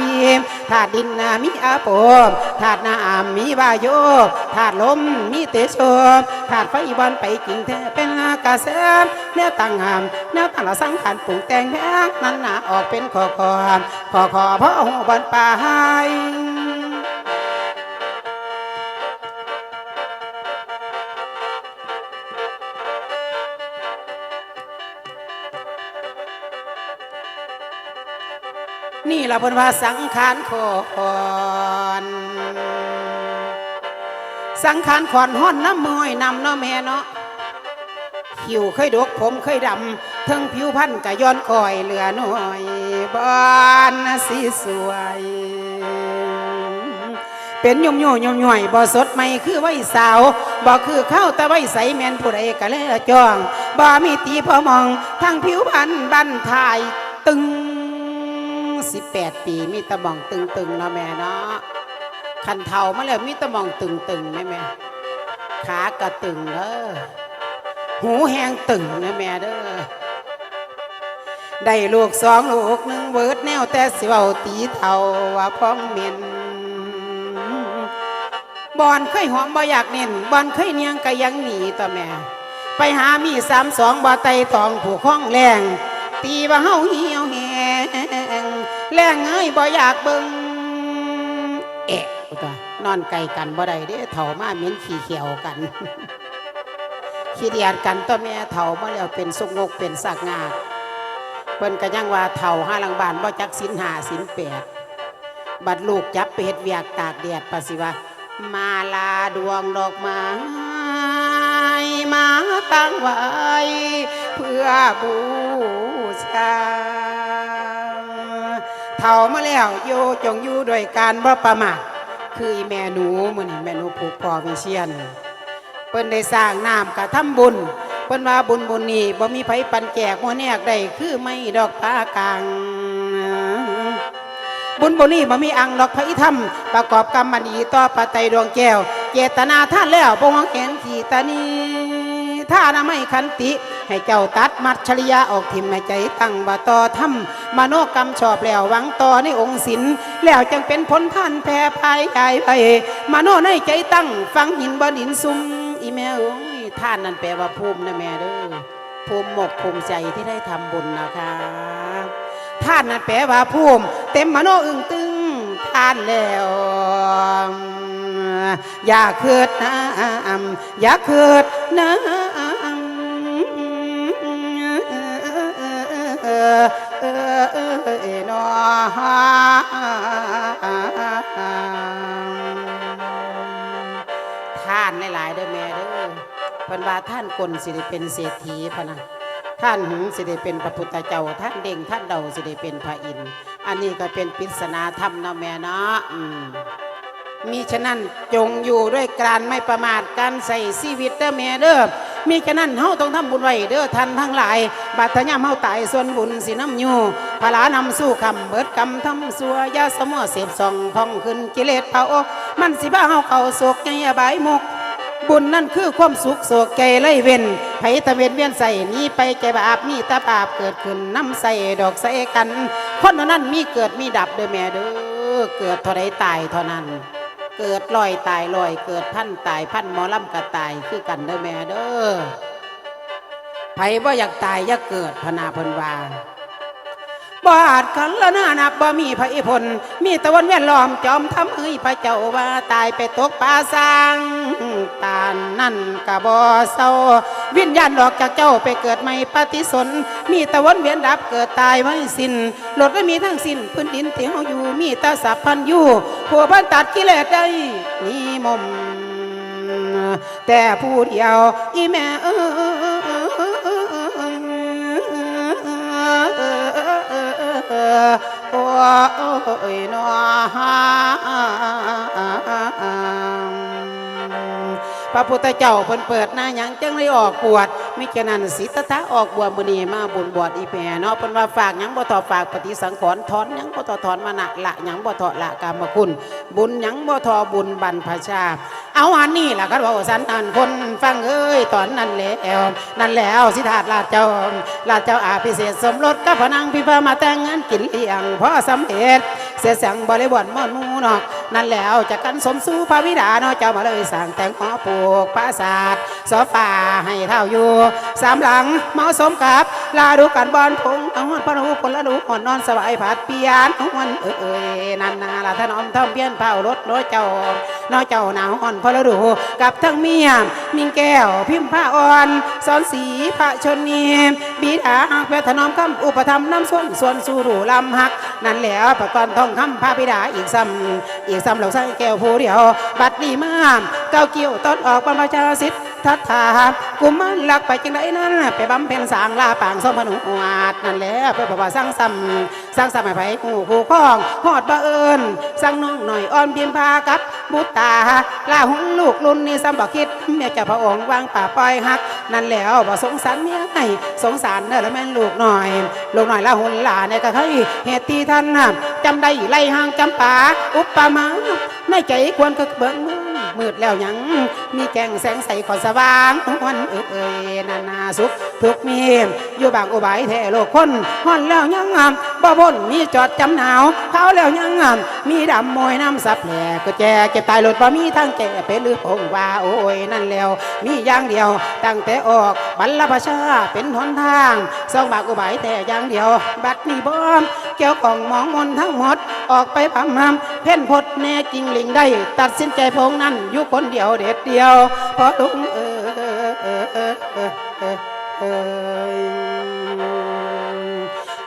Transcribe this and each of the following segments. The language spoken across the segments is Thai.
วีธาตุดินน่ะมีอาโปมธาตุน้ำมีวาโยธาตุลมมีเตโชธาตุไฟบอลไปกิ่งเธอเป็นอากาศแนวตั้งหามเนื้อตั้งละสังขารปรุงแต่งแมงนั้นน่ะออกเป็นขอคอขอคอเพราะหัวบอลป่าในี่ละเพิ่นว่าสังขารขอนสังขารขอนห้อนน้ำมอยนำเนาะแม่เนาะผิวเคยดกผมเคยดำเทั้งผิวพันกะย้อนคอยเหลือน้อยบานสีสวย เป็นยมยุ่ยยมย่อยบ่สดใหม่คือไว้สาวบ่คือเข้าแต่ไว้ใสแมนผู้ใดก็เลยจ้องบ่มีตีพอมองทั้งผิวพันบันทายตึง สิแปดปีมีตะมองตึงๆเนาะแม่เนาะคันเทามาแล้วมีตะมองตึงๆแม่แม่ขากระตึงเด้อหูแหงตึงนะแม่เด้อได้ลูกสองลูกหนึ่งเวิร์ดแนวแต่สิเว้าตีเทาว่าพ้องเมียนบอนเคยหอมบ่อยากเน้นบอนเคยเนียงก็ยังหนีต่อแม่ ไปหามีสามสองบ่ไตทองผูกข้องแรง ตีว่าเฮาเหี่ยวแห แรงเอ้ยบ่อยากเบิ่งเอะอุตานอนไกลกันบ่ได้เด้เฒ่ามาเหม็นขี้เขียวกัน ขี้เดียดกันตัวแม่เฒ่ามาแล้วเป็นสุกงกเป็นสักงากเพิ่นก็ยังว่าเฒ่าห้าลังบานบ่จักศีลห้าศีลแปดบัดลูกจับไปเฮ็ดเวียกตากแดดปะสิว่ามาลาดวงดอกไม้มาตั้งไว้เพื่อบูชา เท่ามาแล้วโยจงอยู่ด้วยการบ่ประมาทคืออีแม่หนูมื้อนี้แม่หนูผูกพอวิเชียนเปิ้นได้สร้างน้ำกะทำบุญเปิ้นว่าบุญบุญนี้บ่มีไผปันแจกหัวแนกได้คือไม่ดอกพากลางบุญบุญนี้บ่มีอังดอกไผทำประกอบกรรมมันดีต่อปะไตดวงแก้วเจตนาท่านแล้วบ่หวังเห็นขีตานีถ้านไม่ขันติ ให้เจ้าตัดมัดชริยาออกทิมให้ใจตั้งบ่ต่อทำมโนกรรมชอบแล้วหวังต่อในองค์ศิลแล้วจังเป็นผลท่านแผ่ภายใหญ่ไปมโนในใจตั้งฟังหินบ่ดินซุ่มอีแม่เอ้ยท่านนั่นแปลว่าภูมินะแม่เด้อภูมิหมกภูมิใจที่ได้ทำบุญนะคะท่านนั่นแปลว่าภูมิ เต็มมโนอึ้งตึงท่านแล้วอย่าเกิดนะอย่าเกิดนะ เออเออเอนอท่านหลายๆด้อแม่เด้อเพิ่นว่าท่านกลสิได้เป็นเศรษฐีพะนะท่านหึงสิได้เป็นพระพุทธเจ้า ท่านเด่งท่านเดาสิได้เป็นพระอินทร์อันนี้ก็เป็นปริศนาธรรมนะแม่เนาะอืมมีฉะนั้นจงอยู่ด้วยการไม่ประมาทการใส่ชีวิตเด้อแม่เด้อ มีฉะนั้นเฮาต้องทำบุญไว้เด้อท่านทั้งหลาย บาดทะยามเฮาตายส่วนบุญสิน้ำอยู่พลานำสู้คำเบิดกรรมทำสัวยาสมอเสพส่องพองขึ้นกิเลสเผามันสิบ้าเฮาเข้าโศกใหญ่บายมุกบุญนั่นคือความสุขโศกใจไล่เว้นไผตะเวนเวียนใส่นี้ไปแกบาปมีตาบาปเกิดขึ้นน้ำใส่ดอกใส่กัน คนนั้นมีเกิดมีดับเด้อแม่เด้อเกิดเท่าไรตายเท่านั้น เกิดลอยตายลอยเกิดพันตายพันหมอลำกระตายคือกันเด้อแม่เด้อไผบ่อยากตายอยากเกิดพนาพนวาบาดกันละนานับบ่มีพระอิพลมีตะวันแว่นล้อมจอมทำเอ้ยพระเจ้าว่าตายไปตกป่าสร้างตานนั่นกะบ่เศร้า วิญญาณออกจากเจ้าไปเกิดใหม่ปฏิสน มีตะวันเวียนดับเกิดตายไว้สิ้นหลดไม่มีทั้งสิ้นพื้นดินที่เฮาอยู่มีตาสัพพันอยู่ ผัวพันตัดกิเลสได้นี่มม แต่ผู้เดียวอีแม่เอ้ยโอ้ยนอพระพุทธเจ้าเพิ่นเปิดหน้ายังจังเลยออกบวช มิฉะนั้นสิทธะออกบวมื้อนี้มาบุญบวชอีแม่เนาะเพิ่นว่าฝากหยังบ่ต่อฝากปฏิสังขรณ์ถอนหยังบ่ต่อถอนมานะละหยังบ่ต่อละกรรมคุณ บุญหยังบ่ทอบุญบรรพชา เอาอันนี้ล่ะครับว่าสันนันคนฟังเอ้ยตอนนั้นแล้วนั่นแล้วสิทาดลาดเจ้าลาดเจ้าอาภิเศษสมรสกับพนางพิพามาแต่งงานกินเลี้ยงพ่อสำเร็จเสียสังบริบทมอนมูนอก นั่นแล้วจากกันสมสู่พระวิดาเนาะเจ้ามาเลยสั่งแต่งหอปลูกปราสาทสอฟ้าให้เท่าอยู่สามหลังเมาสมกับลาดูกันบอลพงเอาหอนพระรูปคนละดูอ่อนนอนสบายผัดเปียนหวนเอ้ยเอ้ยนันนาละท่านอมท่อมเพียนเผารถรถเจ้าน้อเจ้าหนาวอ่อนพระดูกับทั้งเมียมิงแก้วพิมพ์ผ้าอ่อนสอนสีพระชนีบิดาหักแพทย์ถนอมคำอุปธรรมน้ำส่วนส่วนสู่รูลำหัก นั่นแล้วประกอบทองคำพระบิดาอีกซ้ำ อีกซ้ำเหล่าใส่แก้วผู้เดียว บัดนี้มาเก้าเกี่ยวต้นออกบรรพชาสิทธิ์ทัตถากุมันหลักไปจังไดนั้นไปบำเพ็ญสางลาปางสมพนุวาดนั่นแหล้วไปบอกว่าสร้างซ้ำสร้างซ้ำให้ไผหูคู่ข้องหอดบ่เอิญสร้างน้องหน่อยอ่อนเพียงพากับบุตตาลาหุนลูกลุนนี่ซ้ำบ่คิดเมียจ้าพระองค์วางป่าปล่อยหัก นั่นแล้วบ่สงสารเมียให้สงสารเด้อแล้วแม่ลูกหน่อยลูกหน่อยละหุนหลาเนี่ยก็เคยเหตุที่ท่านจำได้ไล่ห่างจำปาอุปปามาในใจควรก็เบิ่งมือ มืดแล้วยัง มีแกงแสงใสขอสว่างวันเอ้ยเอ้ยนานาสุขทุกมีอยู่บางอุบายแท้โลกคนห่อนแล้วยังงามบ่พ้นมีจอดจำหนาวเขาแล้วยังงามมีดำมวยน้ำสับแหลก็แจเก็บตายหลดบ่มีทางแก่เป็นหรือพงว่าโอ้ยนั่นแล้ว มีอย่างเดียว ตั้งแต่ออกบรรลพชาเป็นหนทางสองบากอุบายแต่อย่างเดียว บัดนี้บอมเกี่ยวของมองมนทั้งหมด ออกไปพำนำเพ่นพดแน่จริงลิงได้ ตัดสินใจพงนั้นอยู่คนเดียวเด็ดเดียวเพอลุงเออเออเออเออเออเออ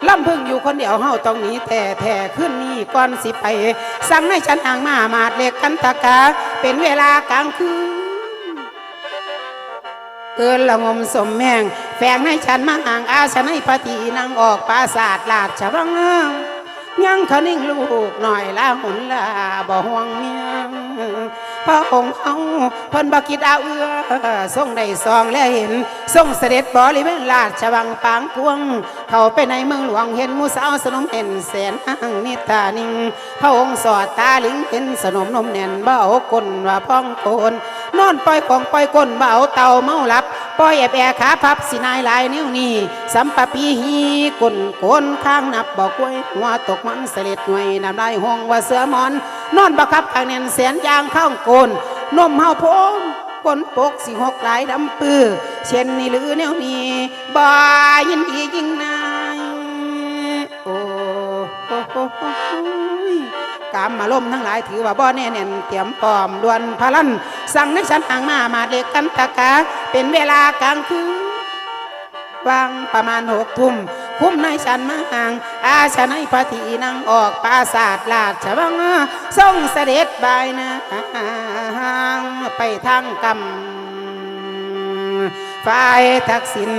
ลำพึ่งอยู่คนเดียวเฮาต้องหนีแต่แท้ขึ้นนี่ก่อนสิไป สั่งให้ฉันอ่างมามาดเล็กกันตะกา เป็นเวลากลางคืนเกินละงมสมแมง แฝงให้ฉันมาห่างอาฉันให้ปฏินางออกปราศาสตร์ลาดฉบัง ยังขนิ่งลูกหน่อยละหุนลาบ่ห่วงเมียพระองค์เอาเพิ่นบ่คิดเอาเอื้อทรงได้ซองและเห็นทรงเสด็จบริเวณลาดฉบังปางพวง เข้าไปในเมืองหลวงเห็นมูสาวสนมเห็นแสนอ้างนิตานิงพระองค์สอดตาลิงเห็นสนมนมแน่นเบากลว่าพ้องโกน นอนปล่อยของปล่อยก้นเบาเต่าเมาหลับปล่อยแอบแอขาพับสินายลายนิ้วนี่สัมปะปีฮีก้นโกนข้างนับบอกกล้วยหัวตกมันเสล็ดหน่วยนำได้ห่วงว่าเสือหมอน นอนบักคับข้างแน่นแสนยางข้างโกนนมเฮาพงกนปกสิหกหลายดำปื้อเช่นนี่หรือแนวนี้บ่ยินดียิ่งนายโอ้ กามมาล่มทั้งหลายถือว่าบ่แน่เน่นเตรียมพร้อมดวนพลัน สั่งในฉันอ่างมามาเด็กกันตะกาเป็นเวลากลางคืนวางประมาณหกทุ่มคุ้มในฉันมาห่าง อาชนในพระทีนังออกปราศาสตร์ลาดฉบังทรงเสด็จบายนะไปทางกำฝ่ายทักษิณ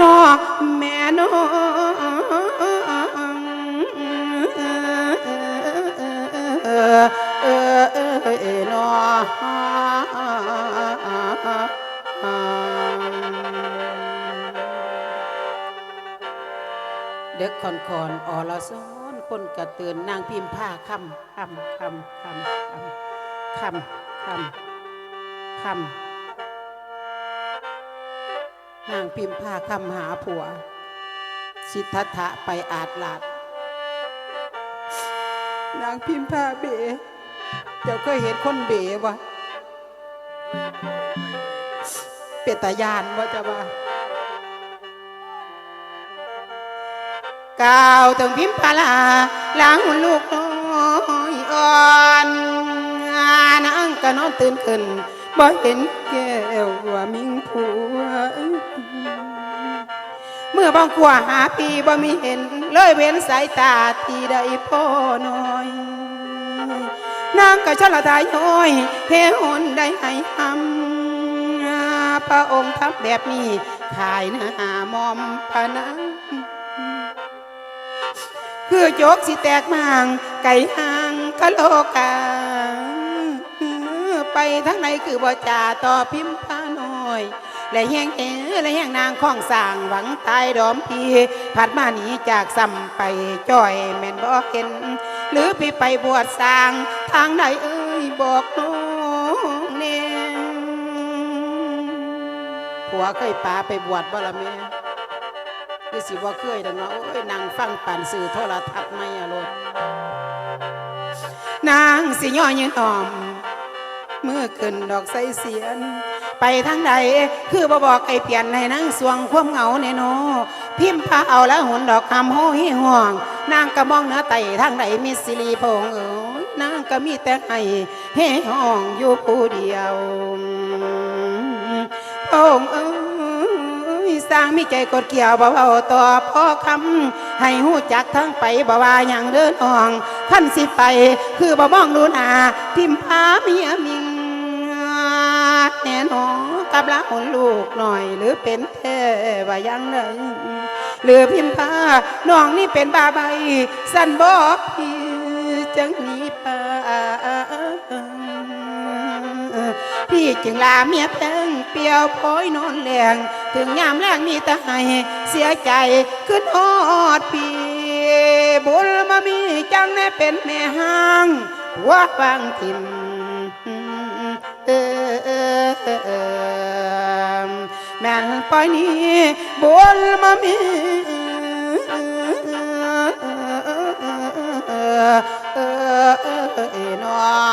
นอก คอนคอนอลซ้อนคนกระเตือนนางพิมพ์ผ้าคำคำคำคำคำคำคำนางพิมพ์ผ้าคำหาผัว สิทธัตถะไปอาดลาดนางพิมพ์ผ้าเบ๋เจ้าเคยเห็นคนเบ๋วะเปตายานว่าจะว่า ก้าวถึงพิมพ์พลาล้างลูกน้อยอ่อนนางก็นอนตื่นขึ้นบ่เห็นแก้วว่ามิงผัวเมื่อบางกว่าหาปีบ่มีเห็น เลยเว้นสายตาที่ได้พ่อน้อยนางก็ชละทายย้อยเทหนได้ให้ทำพระองค์ทำแบบนี้ขายหน้ามอมพนัง คือโจกสิแตกมาง ไก่ห่างกะโลกา ไปทั้งในคือบ่จ่าต่อพิมพ์พาน้อย และแห้งเอและแห้งนางข้องสร้างหวังตายดอมพีผัดมาหนีจากซ้ำไปจ้อยแม่นบ่เห็น หรือพี่ไปบวชสร้าง ทางใดเอ้ยบอกน้องแน่ผัวเคยปาไปบวชบ่ละแม่ คือสิว่าเคยดังเนาโอ้ยนางฟังป่านสื่อโทรทัศน์ไม่อะโลดนางสิย่อยืนอ่อมเมื่อขึ้นดอกไสเสียน ไปทางใดคือบ่บอกไอเปลี่ยนให้นางสวงควมเหงาแน่นพิมพ์พาเอาแล้วหุ่นดอกคำโหยห่วง นางก็มองเหนื้อไตทางใดมีสิริพงเอ๋ยนางก็มีแต่ให้เฮ่ห้องอยู่ผู้เดียวพระองเอ๋ สร้างมีใจกดเกี่ยวบ่เบาต่อพ่อคำให้หูจักทั้งไปบ่ว่าอย่างเดินอ่องท่านสิไป คือบ่มองดูหนาพิมพ์พาเมียมิงแน่นอนกับลาหนลูกหน่อย หรือเป็นแท้ว่ายังไงหรือพิมพ์พาน้องนี่เป็นบาใบสั่นบอกพี่จังนี้ปาพี่จึงลาเมียแพง เปียวโพยนอนแรงถึงยามแรงมีแต่ให้เสียใจขึ้นฮอดพี่บุญมามีจังแน่เป็นแม่ห้างหัว่าฟังทิมเออเออเออเออแม่นปอยนี้บนมามีเออเออเออเออเออเนอ